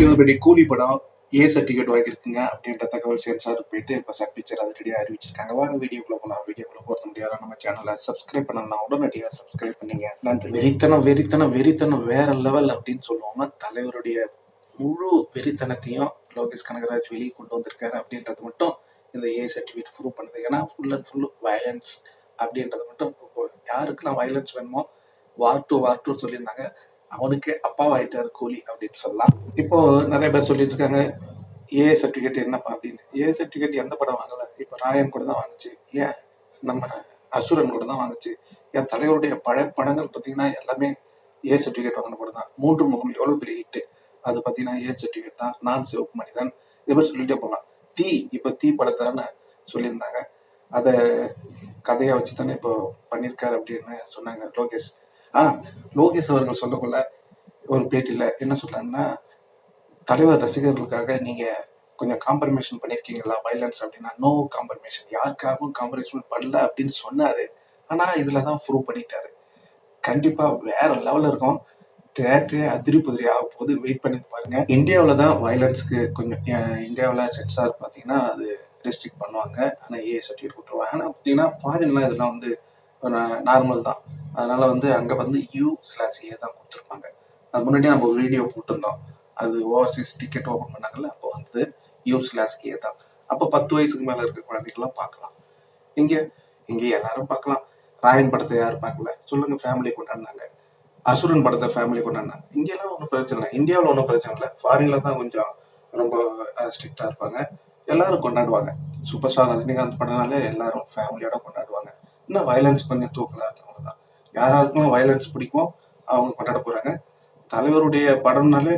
இவருடைய கூலி படம் ஏ சர்டிஃபிகேட் வாங்கியிருக்குங்க அப்படின்ற தகவல் சென்சாருக்கு போயிட்டு இப்போ சன் பிக்சர் அதிரடியாக அறிவிச்சிருக்காங்க. வாங்க வீடியோக்குள்ள போகலாம் வீடியோக்குள்ள போகிறது முடியாது நம்ம சேனலை சப்ஸ்கிரைப் பண்ணலாம் உடனடியாக சப்ஸ்கிரைப் பண்ணீங்க. நன்றி. வெறித்தனம் வெறித்தனம் வெறித்தனம் வேற லெவல் அப்படின்னு சொல்லுவாங்க. தலைவருடைய முழு வெறித்தனத்தையும் லோகேஷ் கனகராஜ் வெளியே கொண்டு வந்திருக்காரு அப்படின்றது மட்டும் இந்த ஏ சர்டிஃபிகேட் ப்ரூவ் பண்ணுது. ஏன்னா ஃபுல் அண்ட் ஃபுல் வயலன்ஸ் அப்படின்றது மட்டும் யாருக்கு யாருக்கெல்லாம் வயலன்ஸ் வேணுமோ வார் டூ வார் டூ சொல்லியிருந்தாங்க. அவனுக்கு அப்பாவாயிட்டார் கூலி அப்படின்னு சொல்லலாம். இப்போ நிறைய பேர் சொல்லிட்டு இருக்காங்க ஏ சர்டிஃபிகேட் என்னப்பா அப்படின்னு. ஏ சர்டிஃபிகேட் எந்த படம் வாங்கல? இப்போ ராயன் கூட தான் வாங்குச்சு. ஏன்? நம்ம அசுரன் கூட தான் வாங்குச்சு. என் தலைவருடைய பழைய படங்கள் பார்த்தீங்கன்னா எல்லாமே ஏ சர்டிஃபிகேட் வாங்கின படம் தான். மூன்று முகம் எவ்வளோ பெரிய ஹிட்டு அது பார்த்தீங்கன்னா ஏ சர்டிஃபிகேட் தான். நான் சிவப்பு மனிதன் இதை சொல்லிட்டே போகலாம். தீ இப்போ தீ படத்தான்னு சொல்லியிருந்தாங்க. அதை கதையை வச்சு தானே இப்போ பண்ணியிருக்காரு அப்படின்னு சொன்னாங்க லோகேஷ். ஆ லோகேஷ் அவர்கள் சொல்லக்குள்ள ஒரு பேட்டியில் என்ன சொன்னாங்கன்னா தலைவர் ரசிகர்களுக்காக நீங்க கொஞ்சம் காம்ப்ரமைஷன் பண்ணியிருக்கீங்களா வைலன்ஸ் அப்படின்னா நோ காம்ப்ரமைஷன் யாருக்காகவும் காம்ப்ரமைஷன் பண்ணல அப்படின்னு சொன்னாரு. ஆனா இதுல தான் ப்ரூவ் பண்ணிட்டாரு. கண்டிப்பா வேற லெவல்ல இருக்கும். தேட்டரே அதிரி புதிரி ஆக போது வெயிட் பண்ணி பாருங்க. இந்தியாவில் தான் வயலன்ஸ்க்கு கொஞ்சம் இந்தியாவில் சென்சார் பார்த்தீங்கன்னா அது ரெஸ்ட்ரிக்ட் பண்ணுவாங்க. ஆனால் ஏ சர்டிஃபிகேட் கொடுத்துருவாங்க. ஆனால் பார்த்தீங்கன்னா ஃபாரின்லாம் இதெல்லாம் வந்து நார்மல் தான். அதனால வந்து அங்கே வந்து யூ ஸ்லாஸ் ஏ தான் கொடுத்துருப்பாங்க. அது முன்னாடி நம்ம வீடியோ போட்டிருந்தோம். அது ஓவர்சீஸ் டிக்கெட் ஓப்பன் பண்ணாங்கல்ல அப்போ வந்து யூ ஸ்லாஸ் ஏ தான். அப்போ பத்து வயசுக்கு மேலே இருக்க குழந்தைகள்லாம் பார்க்கலாம். இங்கே இங்கே எல்லாரும் பார்க்கலாம். ராயன் படத்தை யாரும் பார்க்கல? சொல்லுங்கள் ஃபேமிலி கொண்டாடினாங்க. அசுரன் படத்தை ஃபேமிலி கொண்டாடினாங்க. இங்கெல்லாம் ஒன்றும் பிரச்சனை இல்லை. இந்தியாவில் ஒன்றும் பிரச்சனை இல்லை. ஃபாரின்ல தான் கொஞ்சம் ரொம்ப ஸ்ட்ரிக்டாக இருப்பாங்க. எல்லாரும் கொண்டாடுவாங்க. சூப்பர் ஸ்டார் ரஜினிகாந்த் படம்னாலே எல்லாரும் ஃபேமிலியோட கொண்டாடுவாங்க. இன்னும் வயலன்ஸ் கொஞ்சம் தூக்கலாக இருக்கவங்க தான் யாராருக்கும் வயலன்ஸ் பிடிக்குமோ அவங்க கொண்டாட போகிறாங்க தலைவருடைய படம்னாலே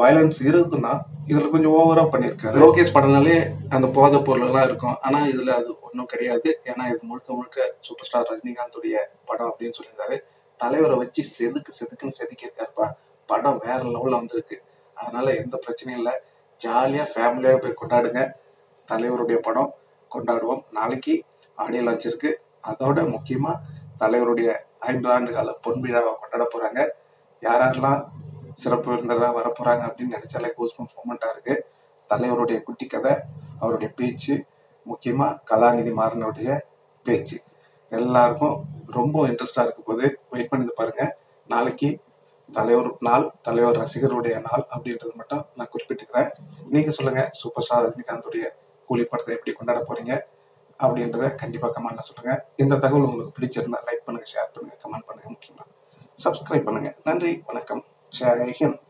வயலன்ஸ் இருக்குன்னா இதில் கொஞ்சம் ஓவராக பண்ணியிருக்காரு. லோகேஷ் படம்னாலே அந்த போதை பொருளெல்லாம் இருக்கும். ஆனால் இதில் அது ஒன்றும் கிடையாது. ஏன்னா இது முழுக்க முழுக்க சூப்பர் ஸ்டார் ரஜினிகாந்துடைய படம் அப்படின்னு சொல்லியிருந்தாரு. தலைவரை வச்சு செதுக்கு செதுக்குன்னு செதுக்கியிருக்காருப்பா. படம் வேற லெவலில் வந்திருக்கு. அதனால எந்த பிரச்சனையும் இல்லை. ஜாலியாக ஃபேமிலியோட போய் கொண்டாடுங்க. தலைவருடைய படம் கொண்டாடுவோம். நாளைக்கு ஆடியோ லான்ச் இருக்கு. அதோட முக்கியமாக தலைவருடைய ஐம்பது ஆண்டு கால பொன் விழாவை கொண்டாட போறாங்க. யார் யாரெல்லாம் சிறப்பு விருந்தராக வர அப்படின்னு நினைச்சாலே கோஸ்பம் மூமெண்டா இருக்கு. தலைவருடைய குட்டி கதை அவருடைய பேச்சு முக்கியமா கலாநிதி மாறனுடைய பேச்சு. எல்லாருக்கும் ரொம்ப இன்ட்ரெஸ்டா இருக்க போது வெயிட் பண்ணி பாருங்க. நாளைக்கு தலைவர் நாள் தலைவர் ரசிகருடைய நாள் அப்படின்றது மட்டும் நான் குறிப்பிட்டுக்கிறேன். நீங்க சொல்லுங்க சூப்பர் ஸ்டார் ரஜினிகாந்துடைய கூலி படத்தை எப்படி கொண்டாட போறீங்க? அப்படின்றத கண்டிப்பாக கமெண்ட்ல சொல்லுங்க. இந்த தகவல் உங்களுக்கு பிடிச்சிருந்தா லைக் பண்ணுங்க ஷேர் பண்ணுங்க கமெண்ட் பண்ணுங்க முக்கியமாக சப்ஸ்கிரைப் பண்ணுங்க. நன்றி வணக்கம். ஜெய் ஹிந்த்.